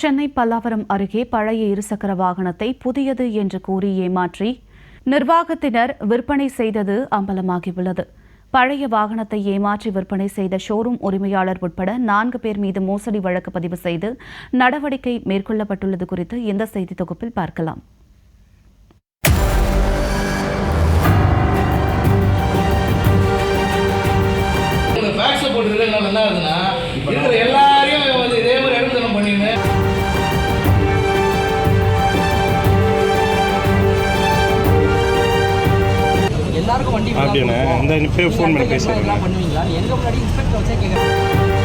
சென்னை பல்லாவரம் அருகே பழைய இருசக்கர வாகனத்தை புதியது என்று கூறி ஏமாற்றி நிர்வாகத்தினர் விற்பனை செய்தது அம்பலமாகியுள்ளது. பழைய வாகனத்தை ஏமாற்றி விற்பனை செய்த ஷோரூம் உரிமையாளர் உட்பட நான்கு பேர் மீது மோசடி வழக்கு பதிவு செய்து நடவடிக்கை மேற்கொள்ளப்பட்டுள்ளது குறித்து இந்த செய்தி தொகுப்பில் பார்க்கலாம். என்ன அப்படியாண்ணே? இந்த phone பண்ணி advocate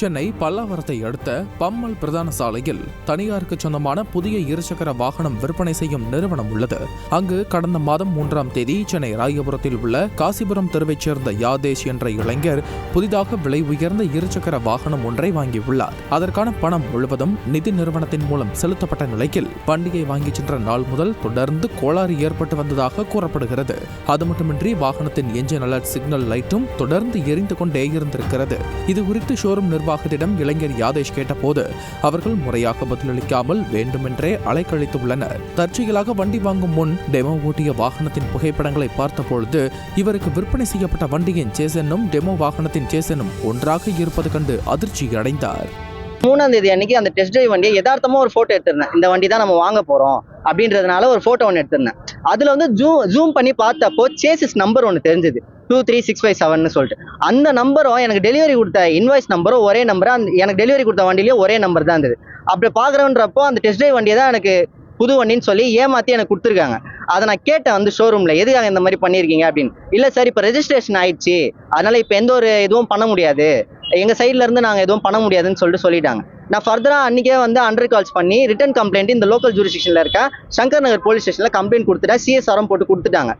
சென்னை பல்லாவரத்தை அடுத்த பம்மல் பிரதான சாலையில் தனியாருக்கு சொந்தமான புதிய இருசக்கர வாகனம் விற்பனை செய்யும் நிறுவனம் உள்ளது. அங்கு கடந்த மாதம் மூன்றாம் தேதி சென்னை ராயபுரத்தில் உள்ள காசிபுரம் தெருவைச் சேர்ந்த யாதேஷ் என்ற இளைஞர் புதிதாக விலை உயர்ந்த இருசக்கர வாகனம் ஒன்றை வாங்கியுள்ளார். அதற்கான பணம் முழுவதும் நிதி நிறுவனத்தின் மூலம் செலுத்தப்பட்ட நிலையில் பண்டிகை வாங்கிச் சென்ற நாள் முதல் தொடர்ந்து கோளாறு ஏற்பட்டு வந்ததாக கூறப்படுகிறது. அது மட்டுமின்றி வாகனத்தின் என்ஜின் அலர்ட் சிக்னல் லைட்டும் தொடர்ந்து எரிந்து கொண்டே இருந்திருக்கிறது. இது குறித்து ஷோரூம் நிர்வாகத்திடம் இளைஞர் யாதேஷ் கேட்டபோது அவர்கள் முறையாக பதிலளிக்காமல் வேண்டுமென்றே அலைக்கழித்துள்ளனர். தற்செயலாக வண்டி வாங்கும் முன் டெமோ ஓட்டிய வாகனத்தின் புகைப்படங்களை பார்த்தபொழுது இவருக்கு விற்பனை செய்யப்பட்ட வண்டியின் சேசனும் டெமோ வாகனத்தின் சேசனும் ஒன்றாக இருப்பது கண்டு அதிர்ச்சி அடைந்தார் மூணாம் தேதி அன்னைக்கு அந்த டெஸ்ட் டிரைவ் வண்டியை யதார்த்தமா ஒரு போட்டோ எடுத்திருந்தேன். இந்த வண்டி தான் நம்ம வாங்க போறோம் அப்படின்றதுனால ஒரு போட்டோ ஒன்று எடுத்திருந்தேன். அதுல வந்து ஜூம் ஜூம் பண்ணி பார்த்தப்போ சேசிஸ் நம்பர் ஒன்று தெரிஞ்சது. Two three six five seven சொல்லிட்டு. அந்த நம்பரும் எனக்கு டெலிவரி கொடுத்த இன்வாய்ஸ் நம்பரும் ஒரே நம்பர் அந்த எனக்கு டெலிவரி கொடுத்த வண்டியிலேயும் ஒரே நம்பர் தான் இருந்தது. அப்படி பார்க்குறன்றப்போ அந்த டெஸ்ட் ட்ரைவ் வண்டியை தான் எனக்கு புது வண்டின்னு சொல்லி ஏமாற்றி எனக்கு கொடுத்துருக்காங்க. அதை நான் கேட்டேன் வந்து ஷோரூமில் எதுக்காக இந்த மாதிரி பண்ணியிருக்கீங்க? அப்படின்னு. இல்லை சார் இப்போ ரெஜிஸ்ட்ரேஷன் ஆயிடுச்சு. அதனால் இப்போ எந்த ஒரு இதுவும் பண்ண முடியாது. எங்கள் சைட்லேருந்து நாங்கள் எதுவும் பண்ண முடியாதுன்னு சொல்லிட்டு சொல்லிட்டாங்க. நான் ஃபர்தராக அன்றைக்கே வந்து அண்டர் கால்ஸ் பண்ணி ரிட்டன் கம்ப்ளைண்ட் இந்த லோக்கல் ஜூரிஸ்டிக்ஷனில் இருக்க சங்கர் நகர் போலீஸ் ஸ்டேஷனில் கம்ப்ளைண்ட் கொடுத்துட்டேன். சிஎஸ்ஆரம் போட்டு கொடுத்துட்டாங்க.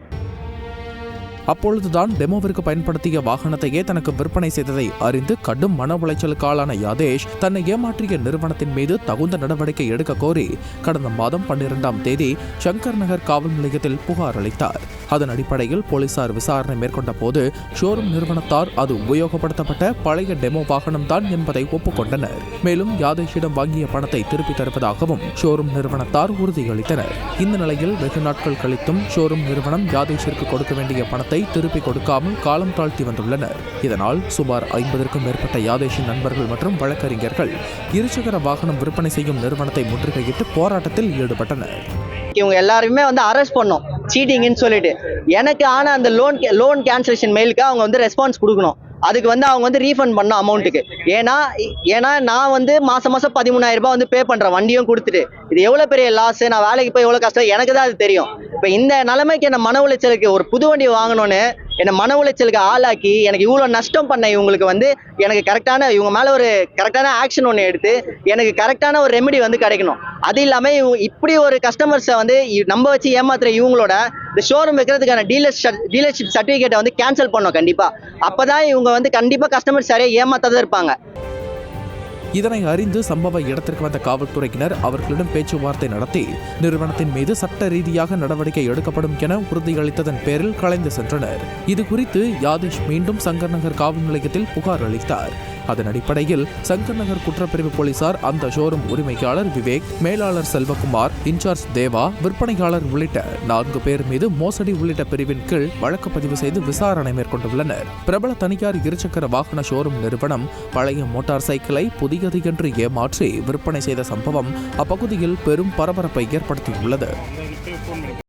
அப்பொழுதுதான் டெமோவிற்கு பயன்படுத்திய வாகனத்தையே தனக்கு விற்பனை செய்ததை அறிந்து கடும் மன உளைச்சலுக்கு ஆளான யாதேஷ் தன்னை ஏமாற்றிய நிறுவனத்தின் மீது தகுந்த நடவடிக்கை எடுக்க கோரி கடந்த மாதம் பன்னிரெண்டாம் தேதி சங்கர் நகர் காவல் நிலையத்தில் புகார் அளித்தார். அதன் அடிப்படையில் போலீசார் விசாரணை மேற்கொண்ட போது ஷோரூம் நிறுவனத்தார் அது உபயோகப்படுத்தப்பட்ட பழைய டெமோ வாகனம் தான் என்பதை ஒப்புக்கொண்டனர். மேலும் யாதேஷிடம் வாங்கிய பணத்தை திருப்பித் தருவதாகவும் ஷோரூம் நிறுவனத்தார் உறுதியளித்தனர். இந்த நிலையில் வெகு நாட்கள் கழித்தும் ஷோரூம் நிறுவனம் யாதேஷிற்கு கொடுக்க வேண்டிய பணத்தை திருப்பிக் கொடுக்காமல் காலம் தாழ்த்தி வந்துள்ளனர். இதனால் சுமார் ஐம்பதற்கும் மேற்பட்ட யாதேஷின் நண்பர்கள் மற்றும் வழக்கறிஞர்கள் இருசக்கர வாகனம் விற்பனை செய்யும் நிறுவனத்தை முற்றுகையிட்டு போராட்டத்தில் ஈடுபட்டனர். இவங்க எல்லாருமே வந்து அரெஸ்ட் பண்ணோம் சீட்டிங்னு சொல்லிட்டு. எனக்கு ஆன அந்த லோன் லோன் கேன்சலேஷன் மெயிலுக்கு அவங்க வந்து ரெஸ்பான்ஸ் கொடுக்கணும். அதுக்கு வந்து அவங்க வந்து ரீஃபண்ட் பண்ணோம் அமௌண்ட்டுக்கு ஏன்னா ஏன்னா நான் வந்து மாசம் மாசம் பதிமூணாயிரம் ரூபாய் வந்து பே பண்றேன் வண்டியும் கொடுத்துட்டு. இது எவ்வளவு பெரிய லாஸ் நான் வேலைக்கு போய் எவ்வளவு கஷ்டம்? எனக்கு தான் அது தெரியும். இப்போ இந்த நிலைமைக்கு என்ன மன உளைச்சலுக்கு ஒரு புது வண்டி வாங்கணும்னு என்னை மன உளைச்சலுக்கு ஆளாக்கி எனக்கு இவ்வளோ நஷ்டம் பண்ண இவங்களுக்கு வந்து எனக்கு கரெக்டான இவங்க மேலே ஒரு கரெக்டான ஆக்ஷன் ஒன்று எடுத்து எனக்கு கரெக்டான ஒரு ரெமெடி வந்து கிடைக்கணும். அது இல்லாமல் இவங்க இப்படி ஒரு கஸ்டமர்ஸை வந்து நம்ம வச்சு ஏமாத்துற இவங்களோட இந்த ஷோரூம் வைக்கிறதுக்கான டீலர் டீலர்ஷிப் சர்டிஃபிகேட்டை வந்து கேன்சல் பண்ணோம் கண்டிப்பாக அப்போ தான் இவங்க வந்து கண்டிப்பாக கஸ்டமர் சரியாக ஏமாத்தாதான் இருப்பாங்க. இதனை அறிந்து சம்பவ இடத்திற்கு வந்த காவல்துறையினர் அவர்களிடம் பேச்சுவார்த்தை நடத்தி நிறுவனத்தின் மீது சட்ட ரீதியாக நடவடிக்கை எடுக்கப்படும் என உறுதியளித்ததன் பேரில் கலைந்து சென்றனர். இது குறித்து யாதேஷ் மீண்டும் சங்கர் நகர் காவல் நிலையத்தில் புகார் அளித்தார். அதன் அடிப்படையில் சங்கர் நகர் குற்றப்பிரிவு போலீசார் அந்த ஷோரூம் உரிமையாளர் விவேக் மேலாளர் செல்வகுமார் இன்சார்ஜ் தேவா விற்பனையாளர் உள்ளிட்ட நான்கு பேர் மீது மோசடி உள்ளிட்ட பிரிவின் கீழ் வழக்கு பதிவு செய்து விசாரணை மேற்கொண்டுள்ளனர். பிரபல தனியார் இருசக்கர வாகன ஷோரூம் நிறுவனம் பழைய மோட்டார் சைக்கிளை புதியது என்று ஏமாற்றி விற்பனை செய்த சம்பவம் அப்பகுதியில் பெரும் பரபரப்பை ஏற்படுத்தியுள்ளது.